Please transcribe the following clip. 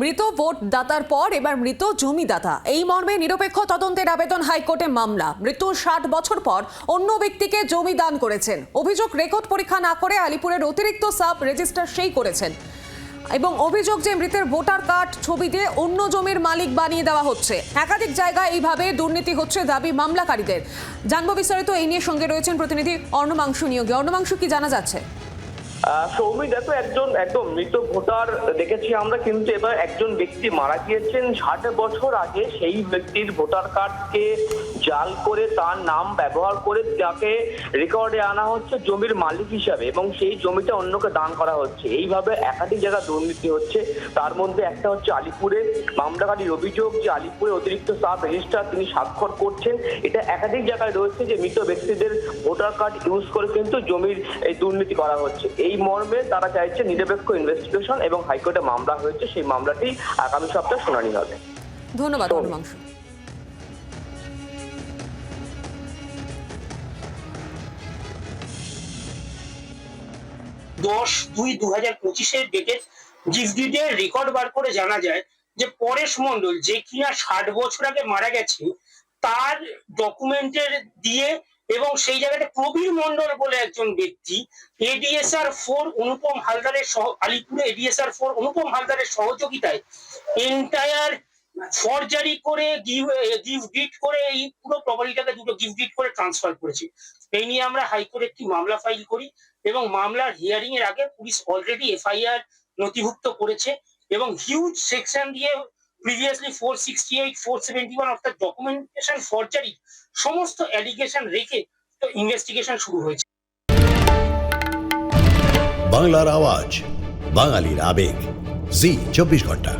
মৃত ভোট দাতার পর এবার মৃত জমিদাতা। এই মর্মে নিরপেক্ষ তদন্তের আবেদন হাইকোর্টে মামলা। মৃত্যুর ষাট বছর পর অন্য ব্যক্তিকে জমি দান করেছেন। অভিযোগ রেকর্ড পরীক্ষা না করে আলিপুরের অতিরিক্ত সাব রেজিস্ট্রার সেই করেছেন। এবং অভিযোগ যে মৃতের ভোটার কার্ড, ছবি দিয়ে অন্য জমির মালিক বানিয়ে দেওয়া হচ্ছে। একাধিক জায়গায় এইভাবে দুর্নীতি হচ্ছে দাবি মামলাকারীদের। জানব বিস্তারিত এই নিয়ে সঙ্গে রয়েছেন প্রতিনিধি অর্ণমাংশু নিয়োগী। অর্ণমাংশু, কি জানা যাচ্ছে? সৌমি দেখো একজন, একদম মৃত ভোটার দেখেছি আমরা, কিন্তু এবার একজন ব্যক্তি মারা গিয়েছেন। ষাট বছর আগে সেই ব্যক্তির ভোটার কার্ডকে জাল করে তার নাম ব্যবহার করে তাকে রেকর্ডে আনা হচ্ছে জমির মালিক হিসাবে এবং সেই জমিটা অন্যকে দান করা হচ্ছে। এইভাবে একাধিক জায়গায় দুর্নীতি হচ্ছে। তার মধ্যে একটা হচ্ছে আলিপুরে, মামলাকারীর অভিযোগ যে আলিপুরে অতিরিক্ত সাব রেজিস্ট্রার তিনি স্বাক্ষর করছেন। এটা একাধিক জায়গায় রয়েছে যে মৃত ব্যক্তিদের ভোটার কার্ড ইউজ করে কিন্তু জমির এই দুর্নীতি করা হচ্ছে। এই মর্মে তারা চাইছে নিরপেক্ষ ইনভেস্টিগেশন এবং হাইকোর্টে মামলা হয়েছে সেই মামলাটি আগামী সপ্তাহে শুনানি হবে। ধন্যবাদ দশ দুই দু হাজার পঁচিশের ডেটের গিফট রেকর্ড বার করে জানা যায় যে পরেশ মন্ডল যে কিনা ষাট বছর আগে মারা গেছে তার ডকুমেন্টের দিয়ে এবং সেই জায়গাটা প্রবীর মন্ডল বলে একজন ব্যক্তি এডিএসআর ফোর অনুপম হালদারের সহ, আলিপুরে এডিএসআর ফোর অনুপম হালদারের সহযোগিতায় এন্টায়ার ফরজারি করে গিফট ডিট করে এই পুরো প্রপার্টিটাকে দুটো গিফট ডিট করে ট্রান্সফার করেছে। এই নিয়ে আমরা হাইকোর্টে একটি মামলা ফাইল করি এবং মামলার হিয়ারিং এর আগে পুলিশ অলরেডি এফআইআর নথিভুক্ত করেছে এবং হিউজ সেকশন দিয়ে previously four sixty eight four seventy one অর্থাৎ ডকুমেন্টেশন ফর্জারি সমস্ত অ্যালিগেশন রেখে তো ইনভেস্টিগেশন শুরু হয়েছে। বাংলার আওয়াজ, বাঙালির আবেগ, জি, চব্বিশ ঘণ্টা।